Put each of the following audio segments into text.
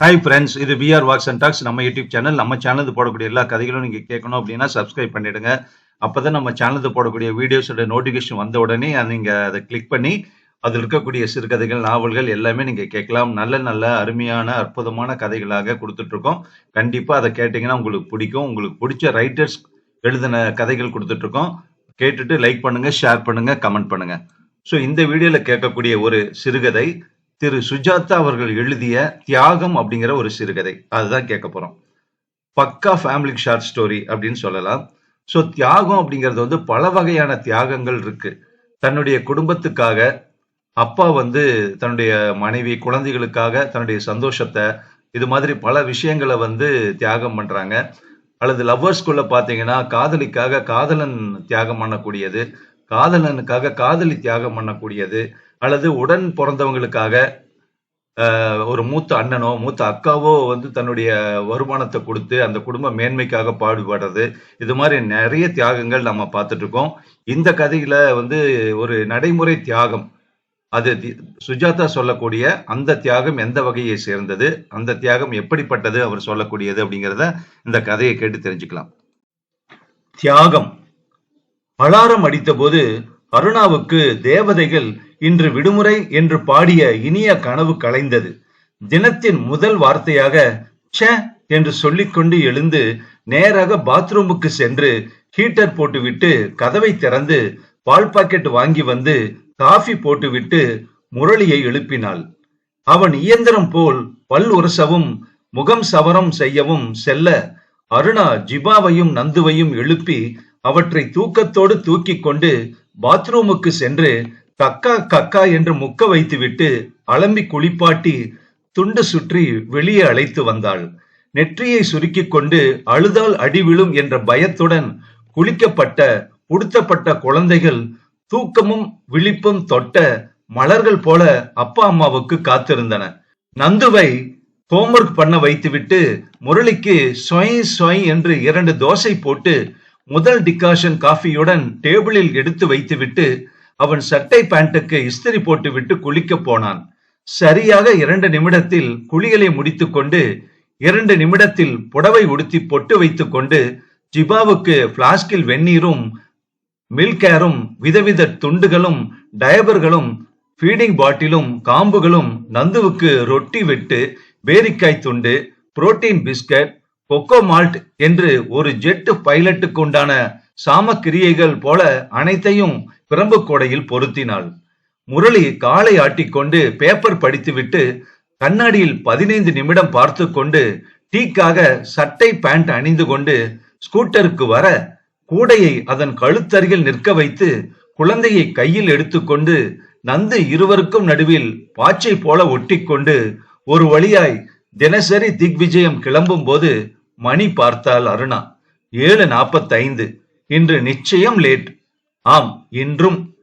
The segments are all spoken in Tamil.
ஹாய் ஃப்ரெண்ட்ஸ் இது விஆர் வாக்ஸ் அண்ட் டாக்ஸ் நம்ம யூடியூப் சேனல் நம்ம சேனலுக்கு போடக்கூடிய எல்லா கதைகளும் நீங்க கேட்கணும் அப்படின்னா சப்ஸ்கிரைப் பண்ணிடுங்க. அப்பதான் நம்ம சேனலுக்கு போடக்கூடிய வீடியோஸோட நோட்டிஃபிகேஷன் வந்த உடனே அது நீங்க அதை கிளிக் பண்ணி அதில் இருக்கக்கூடிய சிறுகதைகள் நாவல்கள் எல்லாமே நீங்க கேட்கலாம். நல்ல நல்ல அருமையான அற்புதமான கதைகளாக கொடுத்துட்டு இருக்கோம் கண்டிப்பா அதை கேட்டீங்கன்னா உங்களுக்கு பிடிக்கும். உங்களுக்கு பிடிச்ச ரைட்டர்ஸ் எழுதின கதைகள் கொடுத்துட்டு இருக்கோம் கேட்டுட்டு லைக் பண்ணுங்க ஷேர் பண்ணுங்க கமெண்ட் பண்ணுங்க. ஸோ இந்த வீடியோவில் கேட்கக்கூடிய ஒரு சிறுகதை திரு சுஜாதா அவர்கள் எழுதிய தியாகம் அப்படிங்கிற ஒரு சிறுகதை. அதுதான் கேட்க போறோம். பக்கா ஃபேமிலி ஷார்ட் ஸ்டோரி அப்படின்னு சொல்லலாம். ஸோ தியாகம் அப்படிங்கிறது வந்து பல வகையான தியாகங்கள் இருக்கு. தன்னுடைய குடும்பத்துக்காக அப்பா வந்து தன்னுடைய மனைவி குழந்தைகளுக்காக தன்னுடைய சந்தோஷத்தை இது மாதிரி பல விஷயங்களை வந்து தியாகம் பண்றாங்க. அல்லது லவ்வர்ஸ்குள்ள பார்த்தீங்கன்னா காதலிக்காக காதலன் தியாகம் பண்ணக்கூடியது. காதலனுக்காக காதலி தியாகம் பண்ணக்கூடியது. அல்லது உடன் பிறந்தவங்களுக்காக ஒரு மூத்த அண்ணனோ மூத்த அக்காவோ வந்து தன்னுடைய வருமானத்தை கொடுத்து அந்த குடும்ப மேன்மைக்காக பாடுபடுறது இது மாதிரி நிறைய தியாகங்கள் நம்ம பார்த்துட்டு இருக்கோம் இந்த கதையில வந்து ஒரு நடைமுறை தியாகம். அது தி- சுஜாதா சொல்லக்கூடிய அந்த தியாகம் எந்த வகையை சேர்ந்தது அந்த தியாகம் எப்படிப்பட்டது அவர் சொல்லக்கூடியது அப்படிங்கிறத இந்த கதையை கேட்டு தெரிஞ்சுக்கலாம். தியாகம். அலாரம் அடித்தபோது அருணாவுக்கு தேவதைகள் இன்று விடுமுறை என்று பாடிய இனிய கனவு கலைந்தது. தினத்தின் முதல் வார்த்தையாக ச என்று சொல்லிக்கொண்டு எழுந்து நேராக பாத்ரூமுக்கு சென்று ஹீட்டர் போட்டுவிட்டு கதவை திறந்து பால் பாக்கெட் வாங்கி வந்து காஃபி போட்டுவிட்டு முரளியை எழுப்பினாள். அவன் இயந்திரம் போல் பல் உரசவும் முகம் சவரம் செய்யவும் செல்ல அருணா ஜிபாவையும் நந்துவையும் எழுப்பி அவற்றை தூக்கத்தோடு தூக்கிக் கொண்டு பாத்ரூமுக்கு சென்று கக்கா கக்கா என்று முக்க வைத்துவிட்டு அலம்பி குளிப்பாட்டி துண்டு சுற்றி வெளியே அழைத்து வந்தாள். நெற்றியை சுருக்கிக் கொண்டு அழுதால் அடி விழும் என்ற பயத்துடன் குளிக்கப்பட்ட உடுத்தப்பட்ட குழந்தைகள் தூக்கமும் விழிப்பும் தொட்ட மலர்கள் போல அப்பா அம்மாவுக்கு காத்திருந்தன. நந்துவை ஹோம்ஒர்க் பண்ண வைத்துவிட்டு முரளிக்கு சொய் சொய் என்று இரண்டு தோசை போட்டு முதல் டிகாஷன் காஃபியுடன் டேபிளில் எடுத்து வைத்துவிட்டு அவன் சட்டை பேண்ட்டுக்கு இஸ்திரி போட்டுவிட்டு குளிக்க போனான். சரியாக இரண்டு நிமிடத்தில் குளியலை முடித்துக்கொண்டு இரண்டு நிமிடத்தில் புடவை உடுத்தி பொட்டு வைத்துக்கொண்டு ஜிபாவுக்கு பிளாஸ்கில் வெந்நீரும் மில்கேரும் விதவித துண்டுகளும் டயபர்களும் ஃபீடிங் பாட்டிலும் காம்புகளும் நந்துவுக்கு ரொட்டி வெட்டு பேரிக்காய் துண்டு புரோட்டீன் பிஸ்கட் கொக்கோ மால்ட் என்று ஒரு ஜெட் பைலட்டுக்கு உண்டான சாமக்கிரியைகள் போல அனைத்தையும் பிரம்பு கோடையில் பொருத்தினாள். முரளி காலை ஆட்டிக்கொண்டு பேப்பர் படித்துவிட்டு கண்ணாடியில் பதினைந்து நிமிடம் பார்த்து கொண்டு டீக்காக சட்டை பேண்ட் அணிந்து கொண்டு ஸ்கூட்டருக்கு வர கூடையை அதன் கழுத்தருகில் நிற்க வைத்து குழந்தையை கையில் எடுத்துக்கொண்டு நந்து இருவருக்கும் நடுவில் பாச்சை போல ஒட்டிக்கொண்டு ஒரு வழியாய் தினசரி திக்விஜயம் கிளம்பும் போது மணி பார்த்தால் அருணா. ஏழு நாற்பத்தைந்து. இன்று நிச்சயம் லேட் ஆம் இன்றும்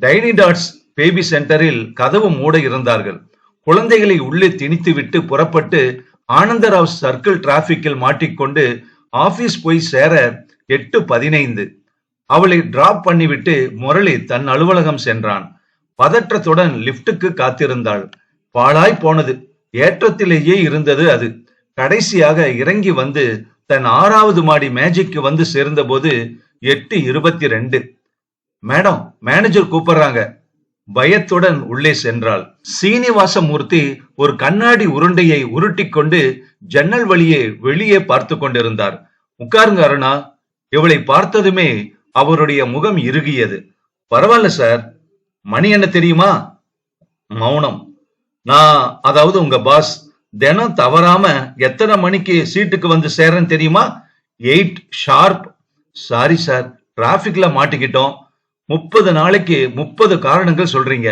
டைனிடாட்ஸ் பேபி சென்டரில் கதவு மூட இருந்தார்கள். குழந்தைகளை உள்ளே திணித்துவிட்டு புறப்பட்டு ஆனந்தராவ் சர்க்கிள் டிராபிக்கில் மாட்டிக்கொண்டு ஆபீஸ் போய் சேர எட்டு பதினைந்து. அவளை டிராப் பண்ணிவிட்டு முரளி தன் அலுவலகம் சென்றான். பதற்றத்துடன் லிப்டுக்கு காத்திருந்தாள். பாழாய் போனது. ஏற்றத்திலேயே இருந்தது அது. கடைசியாக இறங்கி வந்து தன் ஆறாவது மாடி மேஜிக்கு வந்து சேர்ந்தபோது எட்டு இருபத்தி ரெண்டு. மேடம் மேனேஜர் கூப்பிடுறாங்க. பயத்துடன் உள்ளே சென்றாள். சீனிவாசமூர்த்தி ஒரு கண்ணாடி உருண்டையை உருட்டி கொண்டு ஜன்னல் வழியே வெளியே பார்த்து கொண்டிருந்தார். உட்காருங்க அருணா. இவளை பார்த்ததுமே அவருடைய முகம் இறுகியது. பரவாயில்ல சார். மணி என்ன தெரியுமா? மௌனம். நான் அதாவது உங்க பாஸ் தினம் தவறாம எத்தனை மணிக்கு சீட்டுக்கு வந்து சேர்றேன்னு தெரியுமா? Eight sharp. சாரி சார் டிராபிக்ல மாட்டிக்கிட்டோம். முப்பது நாளைக்கு முப்பது காரணங்கள் சொல்றீங்க.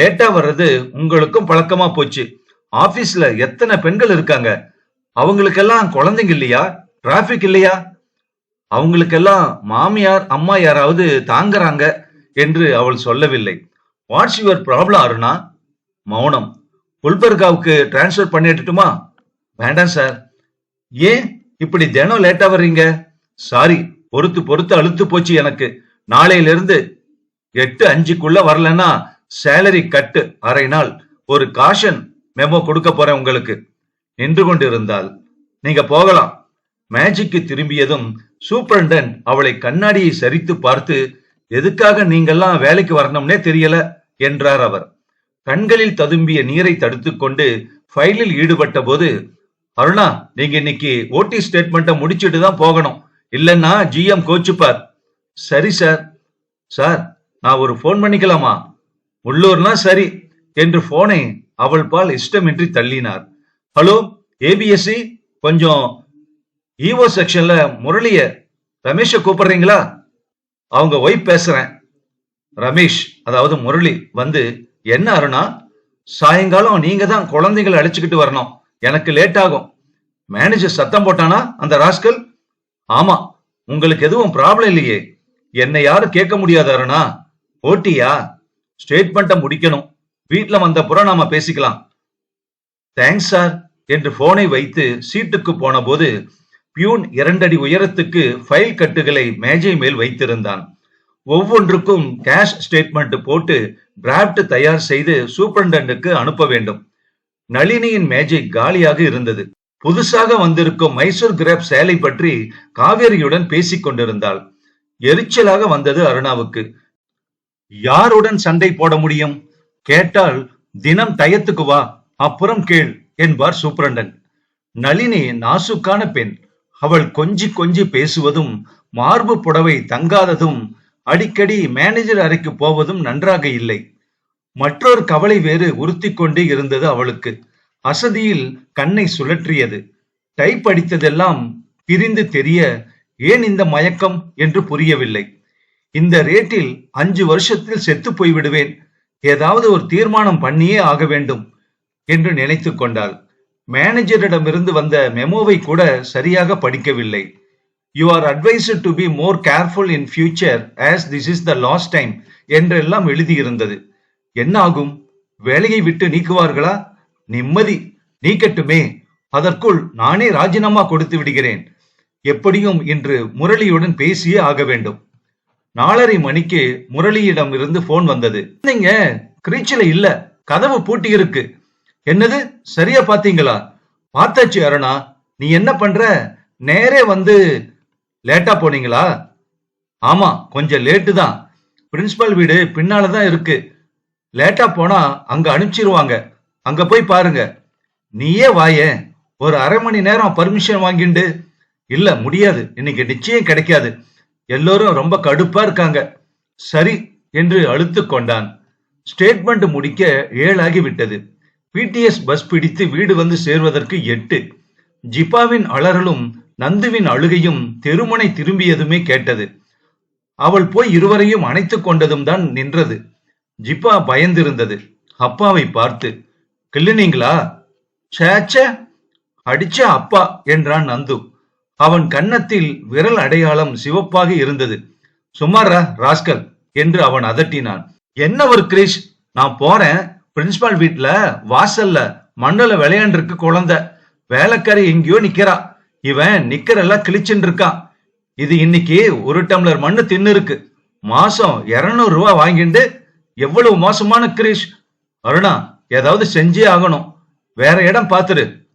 லேட்டா வர்றது உங்களுக்கும் பழக்கமா போச்சு. ஆபீஸ்ல எத்தனை பெண்கள் இருக்காங்க? அவங்களுக்கெல்லாம் குழந்தைங்க இல்லையா? டிராபிக் இல்லையா? அவங்களுக்கெல்லாம் மாமியார் அம்மா யாராவது தாங்குறாங்க என்று அவள் சொல்லவில்லை. What's your problem Aruna? மௌனம். குல்பர்காவுக்கு டிரான்ஸ்ஃபர் பண்ணிட்டுமா வேண்டாம் சார் ஏன் இப்படி தினம் லேட்டா வர்றீங்க? சாரி பொறுத்து பொறுத்து அழுத்து போச்சு எனக்கு. நாளையிலிருந்து எட்டு அஞ்சுக்குள்ள வரலன்னா சேலரி கட்டு அரை நாள். ஒரு காஷன் மெமோ கொடுக்க போறேன் உங்களுக்கு. நின்று கொண்டிருந்தால். நீங்க போகலாம். மேஜிக்கு திரும்பியதும் சூப்பரண்டன் அவளை கண்ணாடியை சரித்து பார்த்து எதுக்காக நீங்கெல்லாம் வேலைக்கு வரணும்னே தெரியல என்றார் அவர். கண்களில் ததும்பிய நீரை தடுத்துக்கொண்டு ஃபைலில் ஈடுபட்ட போது அருணா நீங்க இன்னைக்கு ஓடி ஸ்டேட்மெண்ட்டை முடிச்சிட்டு தான் போகணும். இல்லைன்னா ஜிஎம் கோச்சுப்பார். சரி சார் சார் நான் ஒரு ஃபோன் பண்ணிக்கலாமா? உள்ளூர்னா சரி என்று போனை அவள் பால் இஷ்டமின்றி தள்ளினார். ஹலோ ஏபிஎஸ்சி கொஞ்சம் ஈஓ செக்ஷன்ல முரளிய ரமேஷ கூப்பிடுறீங்களா? அவங்க ஒய்ஃப் பேசுறேன். ரமேஷ் அதாவது முரளி வந்து என்ன அருணா? சாயங்காலம் நீங்க தான் குழந்தைகளை அழைச்சுக்கிட்டு வரணும். எனக்கு லேட் ஆகும். மேனேஜர் சத்தம் போட்டானா அந்த ராஸ்கல்? ஆமா உங்களுக்கு எதுவும் ப்ராப்ளம் இல்லையே. என்னை யாரும் கேட்க முடியாது அருணா. போட்டியா? ஸ்டேட்மெண்ட்டை முடிக்கணும். வீட்ல வந்த புறம் நாம பேசிக்கலாம். தேங்க்ஸ் சார் என்று போனை வைத்து சீட்டுக்கு போன போது பியூன் இரண்டடி உயரத்துக்கு ஃபைல் கட்டுகளை மேஜை மேல் வைத்திருந்தான். ஒவ்வொன்றுக்கும் கேஷ் ஸ்டேட்மெண்ட் போட்டு டிராப்ட் தயார் செய்து சூப்பரண்டனுக்கு அனுப்ப வேண்டும். நளினியின் மேஜை காலியாக இருந்தது. புதுசாக வந்திருக்கும் மைசூர் கிராப் சேலை பற்றி காவேரியுடன் பேசிக் கொண்டிருந்தாள் எரிச்சலாக வந்தது அருணாவுக்கு. யாருடன் சண்டை போட முடியும்? கேட்டால் தினம் டயத்துக்கு வா அப்புறம் கேள் என்பார் சூப்பரண்டன். நளினி நாசுக்கான பெண். அவள் கொஞ்சி கொஞ்சி பேசுவதும் மார்பு புடவை தங்காததும் அடிக்கடி மேனேஜர் அறைக்கு போவதும் நன்றாக இல்லை. மற்றொரு கவலை வேறு உறுத்தி கொண்டே இருந்தது அவளுக்கு. அசதியில் கண்ணை சுழற்றியது. டைப் அடித்ததெல்லாம் பிரிந்து தெரிய ஏன் இந்த மயக்கம்? என்று புரியவில்லை. இந்த ரேட்டில் அஞ்சு வருஷத்தில் செத்து போய்விடுவேன். ஏதாவது ஒரு தீர்மானம் பண்ணியே ஆக வேண்டும் என்று நினைத்து கொண்டாள். மேனேஜரிடமிருந்து வந்த மெமோவை கூட சரியாக படிக்கவில்லை. You are advised to be more careful in future as this is the last time என்றெல்லாம் எழுதியிருந்தது. என்ன ஆகும் வேலையை விட்டு நீக்குவார்களா? நிம்மதி. நீக்கட்டுமே. அதற்குள் நானே ராஜினாமா கொடுத்து விடுகிறேன். எப்படியும் இன்று முரளியுடன் பேசியே ஆக வேண்டும். நாலரை மணிக்கு முரளியிடம் இருந்து போன் வந்தது. நீங்க கிரீச்சில இல்ல. கதவு பூட்டி இருக்கு. என்னது? சரியா பாத்தீங்களா? பார்த்தாச்சு அருணா. நீ என்ன பண்ற? நேரே வந்து லேட்டா போனீங்களா? ஆமா கொஞ்சம் லேட்டு தான். பிரின்சிபல் வீடு பின்னால தான் இருக்கு. லேட்டா போனா அங்க அனுப்பிச்சிருவாங்க. அங்க போய் பாருங்க. நீயே வாயே. ஒரு அரை மணி நேரம் பர்மிஷன் வாங்கிண்டு. இல்ல முடியாது. இன்னைக்கு நிச்சயம் கிடைக்காது. எல்லோரும் ரொம்ப கடுப்பா இருக்காங்க. சரி என்று அழுத்து கொண்டான். ஸ்டேட்மெண்ட் முடிக்க ஏழாகி விட்டது. பிடிஎஸ் பஸ் பிடித்து வீடு வந்து சேர்வதற்கு எட்டு. ஜிப்பாவின் அலறலும் நந்துவின் அழுகையும் தெருமுனை திரும்பியதுமே கேட்டது. அவள் போய் இருவரையும் அணைத்துக் கொண்டதும் தான் நின்றது. ஜிப்பா பயந்திருந்தது. அப்பாவை பார்த்து கிள்ளினீங்களா? சேச்ச அடிச்ச அப்பா என்றான் நந்து. அவன் கன்னத்தில் விரல் அடையாளம் சிவப்பாக இருந்தது. சுமாரா ராஸ்கல் என்று அவன் அதட்டினான். என்ன ஒரு கிரீஷ் நான் போறேன். பிரின்சிபால் வீட்டுல வாசல்ல மண்ணில் விளையாண்டிருக்கு குழந்தை. வேலைக்காரி எங்கேயோ நிக்கிறா. இவன் நிக்கிறெல்லாம் கிழிச்சுன்னு இருக்கான் இது இன்னைக்கு ஒரு டம்ளர் மண்ணு தின்னு இருக்கு மாசம் இருநூறு ரூபா வாங்கிட்டு எவ்வளவு மோசமான கிரீஷ்? அருணா ஏதாவது செஞ்சே ஆகணும். வேற இடம் பாத்துரு.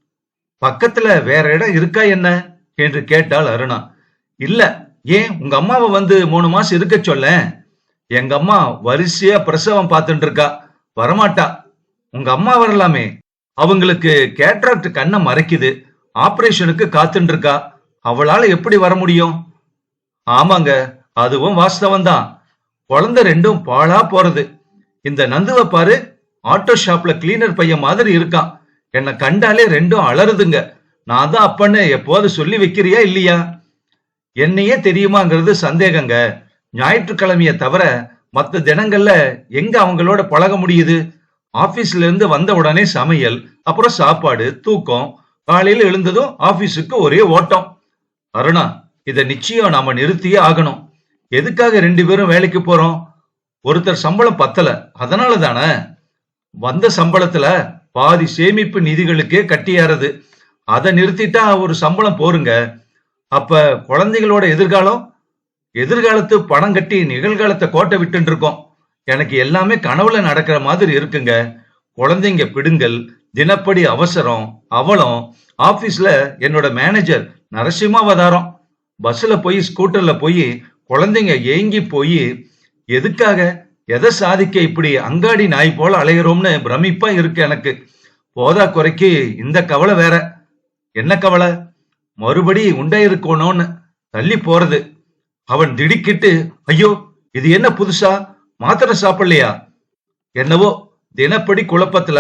பக்கத்துல வேற இடம் இருக்கா என்ன? என்று கேட்டாள் அருணா இல்ல ஏன் உங்க அம்மாவை வந்து மூணு மாசம் இருக்க சொல்ல? எங்க அம்மா வரிசையா பிரசவம் பார்த்துட்டு இருக்கா வரமாட்டா. உங்க அம்மா வரலாமே. அவங்களுக்கு கேட்ராக்ட் கண்ணை மறைக்குது. ஆபரேஷனுக்கு காத்துட்டு இருக்கா. அவளால எப்படி வர முடியும்? ஆமாங்க அதுவும் வாஸ்தவம் தான். குழந்தை ரெண்டும் பாழா போறது. இந்த நந்துவை பாரு ஆட்டோ ஷாப்ல கிளீனர் பையன் மாதிரி இருக்கான். என்னை கண்டாலே ரெண்டும் அலறுதுங்க. நான் தான் அப்பன்னு எப்போது சொல்லி வைக்கிறியா இல்லையா? என்னையே தெரியுமாங்கிறது சந்தேகங்க. ஞாயிற்றுக்கிழமைய தவிர மற்ற தினங்கள்ல எங்க அவங்களோட பழக முடியுது? ஆபீஸ்ல இருந்து வந்த உடனே சமையல் அப்புறம் சாப்பாடு தூக்கம் காலையில எழுந்ததும் ஆபீஸுக்கு ஒரே ஓட்டம். அருணா இதை நிச்சயம் நாம நிறுத்தியே ஆகணும். எதுக்காக ரெண்டு பேரும் வேலைக்கு போறோம்? ஒருத்தர் சம்பளம் பத்தல அதனால தானே வந்த சம்பளத்துல பாதி சேமிப்பு நிதிகளுக்கே கட்டியாரது. அதை நிறுத்திட்டா ஒரு சம்பளம் போருங்க. அப்ப குழந்தைகளோட எதிர்காலம் எதிர்காலத்து பணம் கட்டி நிகழ்காலத்தை கோட்டை விட்டு இருக்கோம். எனக்கு எல்லாமே கனவுல நடக்கிற மாதிரி இருக்குங்க. குழந்தைங்க பிடுங்கல் தினப்படி அவசரம் அவலம் ஆபீஸ்ல என்னோட மேனேஜர் நரசிம்மாவதாரம் பஸ்ல போய் ஸ்கூட்டர்ல போய் குழந்தைங்க ஏங்கி போய் எதுக்காக? எதை சாதிக்க இப்படி அங்காடி நாய் போல அலைகிறோம்னு பிரமிப்பா இருக்கு எனக்கு. போதா குறைக்கு இந்த கவலை வேற. என்ன கவலை? மறுபடி உண்டையிருக்கணும்னு தள்ளி போறது. அவன் திடுக்கிட்டு ஐயோ இது என்ன புதுசா? மாத்திரை சாப்பிடலையா? என்னவோ தினப்படி குழப்பத்துல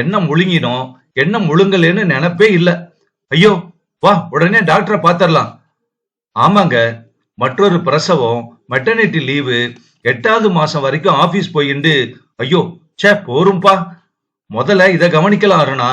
எண்ணம் முழுங்கினோம் எண்ணம் முழுங்கலேன்னு நினைப்பே இல்ல. ஐயோ வா உடனே டாக்டரை பாத்திரலாம். ஆமாங்க மற்றொரு பிரசவம் மெட்டர்னிட்டி லீவு எட்டாவது மாசம் வரைக்கும் ஆபீஸ் போயிண்டு ஐயோ ச்சே போரும்பா. முதல்ல இதை கவனிக்கலாம் அருணா.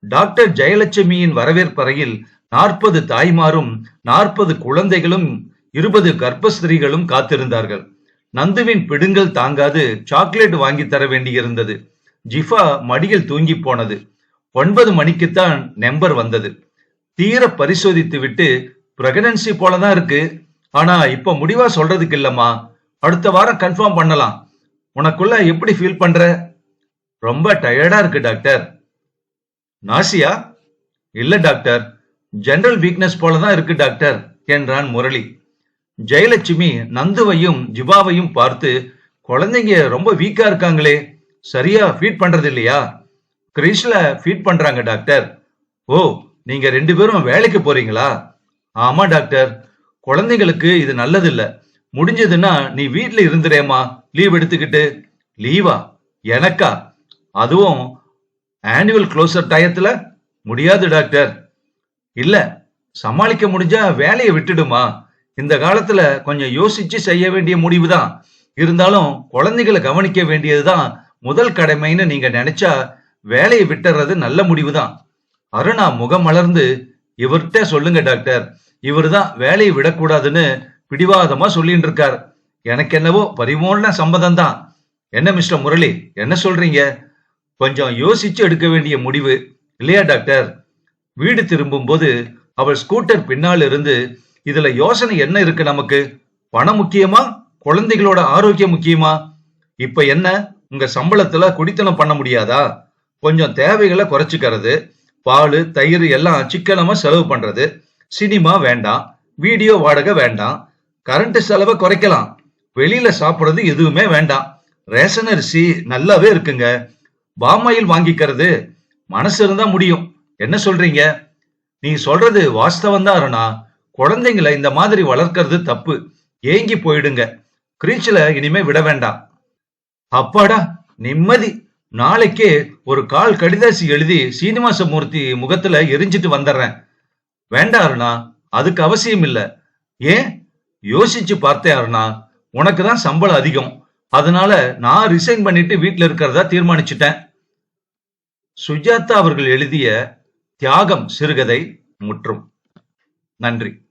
டாக்டர் ஜெயலட்சுமியின் வரவேற்பறையில் நாற்பது தாய்மாரும் நாற்பது குழந்தைகளும் இருபது கர்ப்பஸ்திரீகளும் காத்திருந்தார்கள். நந்துவின் பிடுங்கல் தாங்காது சாக்லேட் வாங்கி தர வேண்டியிருந்தது. ஜிஃபா மடியில் தூங்கி போனது. ஒன்பது மணிக்குத்தான் நம்பர் வந்தது. தீர பரிசோதித்து விட்டு பிரெக்னன்சி போலதான் இருக்கு. ஆனா இப்ப முடிவா சொல்றதுக்கு இல்லம்மா. அடுத்த வாரம் கன்ஃபார்ம் பண்ணலாம். உனக்குள்ள எப்படி ஃபீல் பண்ற? ரொம்ப டயர்டா இருக்கு டாக்டர். நாசியா? இல்ல டாக்டர். ஜெனரல் வீக்னஸ் போலதான் இருக்கு டாக்டர் என்றான் முரளி. ஜெயலட்சுமி நந்துவையும் ஜிபாவையும் பார்த்து குழந்தைங்க ரொம்ப வீக்கா இருக்காங்களே சரியா ஃபீட் பண்றது இல்லையா கிரீஷ்ல ஃபீட் பண்றாங்க டாக்டர். ஓ நீங்க ரெண்டு பேரும் வேலைக்கு போறீங்களா? ஆமா டாக்டர். குழந்தைங்களுக்கு இது நல்லது இல்ல முடிஞ்சதுன்னா நீ வீட்டுல இருந்துறேமா லீவ் எடுத்துக்கிட்டு. லீவா? எனக்கா? அதுவும் ஆனுவல் க்ளோசர் டயத்துல முடியாது டாக்டர் இல்ல சமாளிக்க முடிஞ்சா வேலையை விட்டுடுமா? இந்த காலத்துல கொஞ்சம் யோசிச்சு செய்ய வேண்டிய முடிவுதான். இருந்தாலும் குழந்தைகளை கவனிக்க வேண்டியதுதான் முதல் கடமைன்னு நீங்க நினைச்சா வேலையை விட்டுறது நல்ல முடிவுதான். அருணா முகம் மலர்ந்து இவர்கிட்ட சொல்லுங்க டாக்டர் இவர் தான் வேலையை விடக்கூடாதுன்னு பிடிவாதமா சொல்லிட்டு இருக்கார் எனக்கு என்னவோ பரிபூர்ண சம்மதம் தான் என்ன மிஸ்டர் முரளி? என்ன சொல்றீங்க? கொஞ்சம் யோசிச்சு எடுக்க வேண்டிய முடிவு. இல்லையா டாக்டர்? வீடு திரும்பும்போது அவள் ஸ்கூட்டர் பின்னால் இருந்து இதுல யோசனை என்ன இருக்கு நமக்கு? பணம் முக்கியமா? குழந்தைகளோட ஆரோக்கியம் முக்கியமா? இப்ப என்ன? உங்க சம்பளத்துல குடித்தனம் பண்ண முடியாதா? கொஞ்சம் தேவைகளை குறைச்சிக்கிறது. பால் தயிர் எல்லாம் சிக்கனமா செலவு பண்றது. சினிமா வேண்டாம். வீடியோ வாடகை வேண்டாம். கரண்ட் செலவை குறைக்கலாம். வெளியில சாப்பிடுறது எதுவுமே வேண்டாம். ரேஷன் அரிசி நல்லாவே இருக்குங்க. பாமாயில் வாங்கிக்கிறது. மனசு இருந்தா முடியும். என்ன சொல்றீங்க? நீ சொல்றது வாஸ்தவம் தான் அருணா. குழந்தைங்களை இந்த மாதிரி வளர்க்கறது தப்பு. ஏங்கி போயிடுங்க. கிரீச்சில இனிமே விட வேண்டாம். அப்பாடா நிம்மதி. நாளைக்கே ஒரு கால் கடிதாசி எழுதி சீனிவாசமூர்த்தி முகத்துல எரிஞ்சிட்டு வந்துடுறேன். வேண்டாம் அருணா அதுக்கு அவசியம் இல்ல. ஏன்? யோசிச்சு பார்த்தேன் அருணா. உனக்கு தான் சம்பளம் அதிகம். அதனால நான் ரிசைன் பண்ணிட்டு வீட்டுல இருக்கிறதா தீர்மானிச்சிட்டேன். சுஜாதா அவர்கள் எழுதிய தியாகம் சிறுகதை முற்றும். நன்றி.